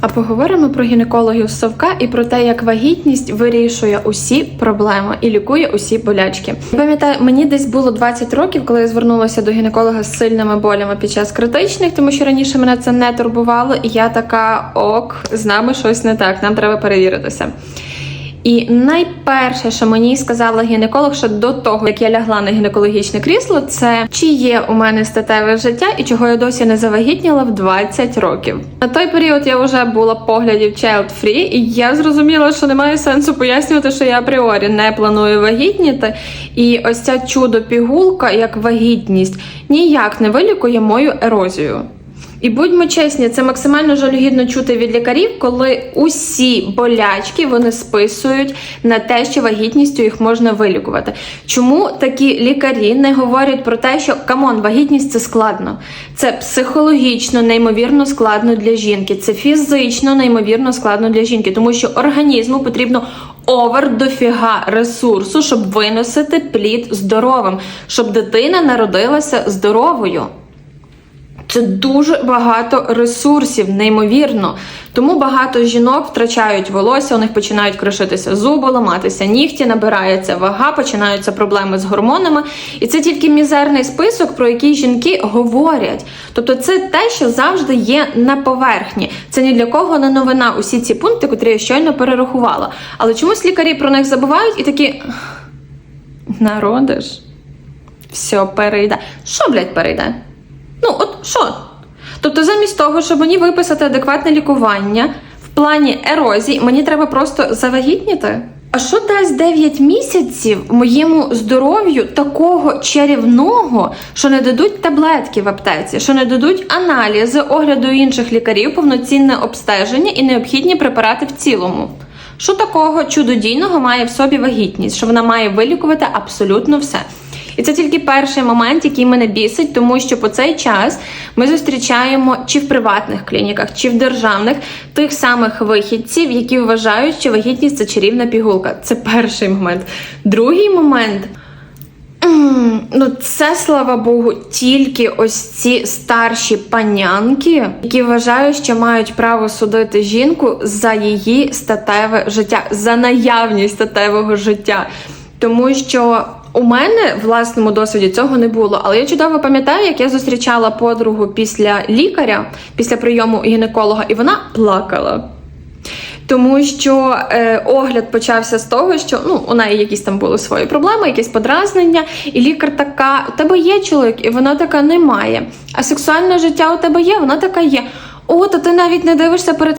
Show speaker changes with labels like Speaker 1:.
Speaker 1: А поговоримо про гінекологів совка і про те, як вагітність вирішує усі проблеми і лікує усі болячки. Пам'ятаю, мені десь було 20 років, коли я звернулася до гінеколога з сильними болями під час критичних, тому що раніше мене це не турбувало, і я така ок, з нами щось не так, нам треба перевіритися. І найперше, що мені сказала гінеколог ще до того, як я лягла на гінекологічне крісло, це чи є у мене статеве життя і чого я досі не завагітніла в 20 років. На той період я вже була поглядів child free, і я зрозуміла, що немає сенсу пояснювати, що я апріорі не планую вагітніти. І ось ця чудо пігулка, як вагітність, ніяк не вилікує мою ерозію. І будьмо чесні, це максимально жалюгідно чути від лікарів, коли усі болячки вони списують на те, що вагітністю їх можна вилікувати. Чому такі лікарі не говорять про те, що камон, вагітність це складно, це психологічно неймовірно складно для жінки, це фізично неймовірно складно для жінки, тому що організму потрібно овер дофіга ресурсу, щоб виносити плід здоровим, щоб дитина народилася здоровою. Це дуже багато ресурсів, неймовірно. Тому багато жінок втрачають волосся, у них починають кришитися зуби, ламатися нігті, набирається вага, починаються проблеми з гормонами. І це тільки мізерний список, про який жінки говорять. Тобто, це те, що завжди є на поверхні. Це ні для кого не новина. Усі ці пункти, котрі я щойно перерахувала. Але чомусь лікарі про них забувають і такі народиш. Все перейде. Що, блядь, перейде? Ну, от що? Тобто, замість того, щоб мені виписати адекватне лікування в плані ерозії, мені треба просто завагітніти. А що дасть 9 місяців моєму здоров'ю такого чарівного, що не дадуть таблетки в аптеці, що не дадуть аналізи огляду інших лікарів, повноцінне обстеження і необхідні препарати в цілому? Що такого чудодійного має в собі вагітність, що вона має вилікувати абсолютно все? І це тільки перший момент, який мене бісить, тому що по цей час ми зустрічаємо чи в приватних клініках, чи в державних тих самих вихідців, які вважають, що вагітність це чарівна пігулка. Це перший момент. Другий момент. Ну, це слава Богу, тільки ось ці старші панянки, які вважають, що мають право судити жінку за її статеве життя, за наявність статевого життя. Тому що у мене в власному досвіді цього не було. Але я чудово пам'ятаю, як я зустрічала подругу після лікаря, після прийому гінеколога, і вона плакала. Тому що е, огляд почався з того, що ну у неї якісь там були свої проблеми, якісь подразнення, і лікар така: у тебе є чоловік, і вона така немає. А сексуальне життя у тебе є, вона така є. О, то ти навіть не дивишся перед